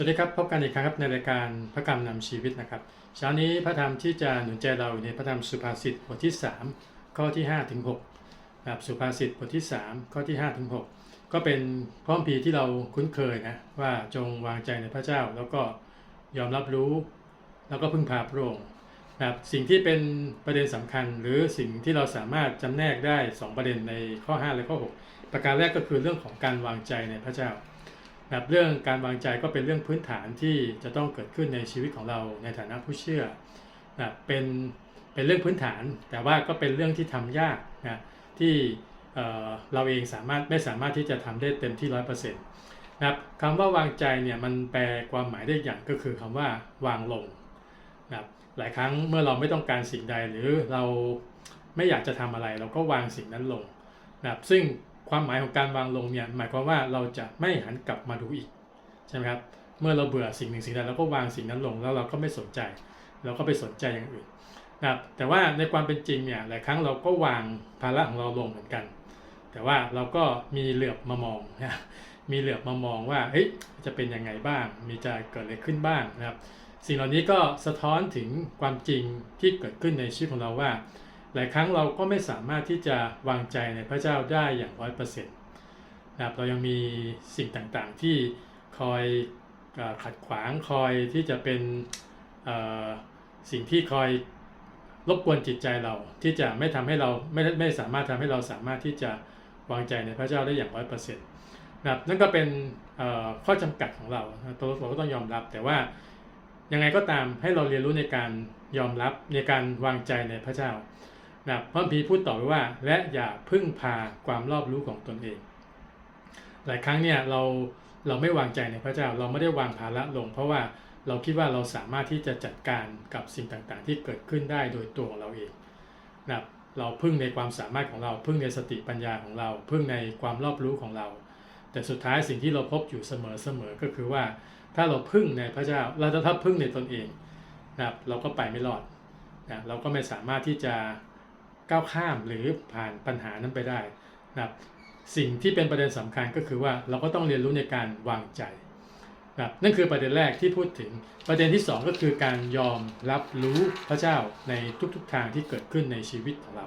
วัสดีครับพบกันอีกครั้งครับในรายการพระกรรมนำชีวิตนะครับเช้านี้พระธรรมที่จะหนุนใจเราในพระธรรมสุภาษิตบทที่ 3 ข้อที่5ถึง6นะครับสุภาษิตบทที่ 3 ข้อที่5ถึง6ก็เป็นพร้อมพีที่เราคุ้นเคยนะว่าจงวางใจในพระเจ้า แล้วก็ยอมรับรู้ แล้วก็พึ่งพาพระองค์นะครับสิ่งที่เป็นประเด็นสำคัญ หรือสิ่งที่เราสามารถจำแนกได้ 2 ประเด็นในข้อ 5 และข้อ 6 ประการแรกก็คือเรื่องของการวางใจในพระเจ้า แบบเรื่องการวางใจก็เป็นเรื่องพื้นฐานที่จะต้องเกิดขึ้นในชีวิตของเราในฐานะผู้เชื่อนะเป็นเป็นเรื่องพื้นฐาน แต่ว่าก็เป็นเรื่องที่ทำยากนะที่เเราเองสามารถไม่สามารถที่จะทำได้เต็มที่ร้อยเปอร์เซ็นต์นะครับคำว่าวางใจเนี่ยมันแปลความหมายได้อย่างก็คือคำว่าวางลงนะครับหลายครั้งเมื่อเราไม่ต้องการสิ่งใดหรือเราไม่อยากจะทำอะไร เราก็วางสิ่งนั้นลงนะครับซึ่ง ความหมายของการวางลงเนี่ยหมายความว่าเราจะไม่หันกลับมาดูอีกใช่ไหมครับเมื่อเราเบื่อสิ่งหนึ่งสิ่งใดเราก็วางสิ่งนั้นลงแล้วเราก็ไม่สนใจ เราก็ไปสนใจอย่างอื่นนะครับแต่ว่าในความเป็นจริงเนี่ยหลายครั้งเราก็วางภาระของเราลงเหมือนกัน แต่ว่าเราก็มีเหลือบมามองนะมีเหลือบมามองว่าเฮ้ยจะเป็นยังไงบ้าง มีจะเกิดอะไรขึ้นบ้างนะครับ สิ่งเหล่านี้ก็สะท้อนถึงความจริงที่เกิดขึ้นในชีวิตของเราว่า หลายครั้งเราก็ไม่สามารถที่จะวางใจในพระเจ้าได้อย่างร้อยเปอร์เซ็นต์นะครับเรายังมีสิ่งต่างๆที่คอยขัดขวางคอยที่จะเป็นสิ่งที่คอยรบกวนจิตใจเราที่จะไม่ทำให้เราไม่ไม่สามารถทำให้เราสามารถที่จะวางใจในพระเจ้าได้อย่างร้อยเปอร์เซ็นต์นะครับนั่นก็เป็นข้อจำกัดของเราตัวเราก็ต้องยอมรับ แต่ว่ายังไงก็ตามให้เราเรียนรู้ในการยอมรับในการวางใจในพระเจ้า นะพระพีพูดต่อไปว่า และอย่าพึ่งพาความรอบรู้ของตนเอง หลายครั้งเนี่ยเราเราไม่วางใจในพระเจ้าเราไม่ได้วางภาระลง เพราะว่าเราคิดว่าเราสามารถที่จะจัดการกับสิ่งต่างๆ ที่เกิดขึ้นได้โดยตัวของเราเองนะเราพึ่งในความสามารถของเรา พึ่งในสติปัญญาของเรา พึ่งในความรอบรู้ของเรา แต่สุดท้ายสิ่งที่เราพบอยู่เสมอๆก็คือว่า ถ้าเราพึ่งในพระเจ้า เราจะทับพึ่งในตนเองนะเราก็ไปไม่รอดนะเราก็ไม่สามารถที่จะ ก้าวข้ามหรือผ่านปัญหานั้นไปได้นะครับสิ่งที่เป็นประเด็นสำคัญก็คือว่าเราก็ต้องเรียนรู้ในการวางใจนะครับนั่นคือประเด็นแรกที่พูดถึงประเด็นที่ 2 ก็คือการยอมรับรู้พระเจ้าในทุกๆทางที่เกิดขึ้นในชีวิตของเรา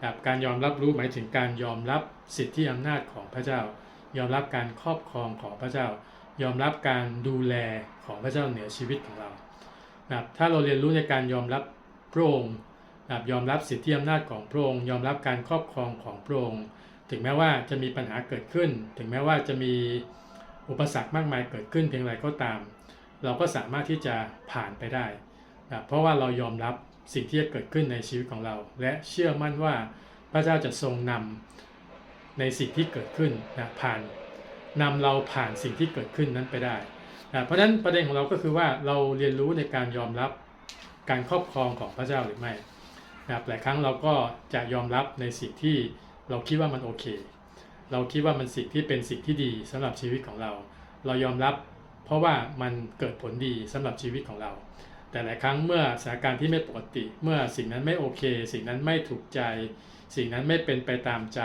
นะครับการยอมรับรู้หมายถึงการยอมรับสิทธิอำนาจของพระเจ้า ยอมรับการครอบครองของพระเจ้า ยอมรับการดูแลของพระเจ้าเหนือชีวิตของเรานะครับถ้าเราเรียนรู้ในการยอมรับพระองค์ ยอมรับสิทธิอำนาจของพระองค์ยอมรับการครอบครองของพระองค์ถึงแม้ว่าจะมีปัญหาเกิดขึ้น ถึงแม้ว่าจะมีอุปสรรคมากมายเกิดขึ้นเพียงไรก็ตาม เราก็สามารถที่จะผ่านไปได้นะเพราะว่าเรายอมรับสิ่งที่จะเกิดขึ้นในชีวิตของเรา และเชื่อมั่นว่าพระเจ้าจะทรงนำในสิ่งที่เกิดขึ้นนะผ่านนำเราผ่านสิ่งที่เกิดขึ้นนั้นไปได้นะเพราะฉะนั้นประเด็นของเราก็คือว่าเราเรียนรู้ในการยอมรับการครอบครองของพระเจ้าหรือไม่ นะครับหลายครั้งเราก็จะยอมรับในสิ่งที่เราคิดว่ามันโอเค เราคิดว่ามันสิ่งที่เป็นสิ่งที่ดีสำหรับชีวิตของเรา เรายอมรับเพราะว่ามันเกิดผลดีสำหรับชีวิตของเรา แต่หลายครั้งเมื่อสถานการณ์ที่ไม่ปกติ เมื่อสิ่งนั้นไม่โอเค สิ่งนั้นไม่ถูกใจ สิ่งนั้นไม่เป็นไปตามใจ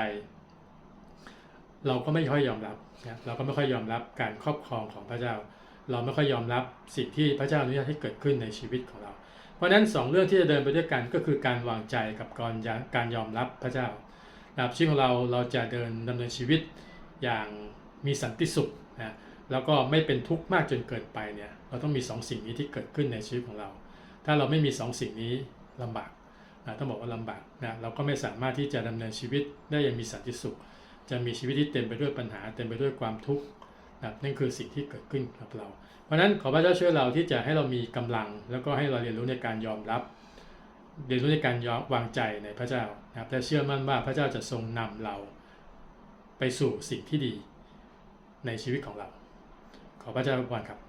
เราก็ไม่ค่อยยอมรับนะเราก็ไม่ค่อยยอมรับการครอบครองของพระเจ้า เราไม่ค่อยยอมรับสิ่งที่พระเจ้าอนุญาตให้เกิดขึ้นในชีวิตของเรา เพราะฉะนั้น2เรื่องที่จะเดินไปด้วยกันก็คือการวางใจกับการการยอมรับพระเจ้านะครับชีวิตของเราเราจะเดินดำเนินชีวิตอย่างมีสันติสุขนะแล้วก็ไม่เป็นทุกข์มากจนเกินไปเนี่ยเราต้องมี2สิ่งนี้ที่เกิดขึ้นในชีวิตของเรา ถ้าเราไม่มี2สิ่งนี้ลำบากนะต้องบอกว่าลำบากนะเราก็ไม่สามารถที่จะดำเนินชีวิตได้อย่างมีสันติสุข จะมีชีวิตที่เต็มไปด้วยปัญหา เต็มไปด้วยความทุกข์ นะนั่นคือสิ่งที่เกิดขึ้นกับเรา เพราะนั้นขอพระเจ้าช่วยเราที่จะให้เรามีกำลัง แล้วก็ให้เราเรียนรู้ในการยอมรับ เรียนรู้ในการยอมวางใจในพระเจ้านะครับและเชื่อมั่นว่าพระเจ้าจะทรงนำเราไปสู่สิ่งที่ดีในชีวิตของเรา ขอพระเจ้าอวยพรครับ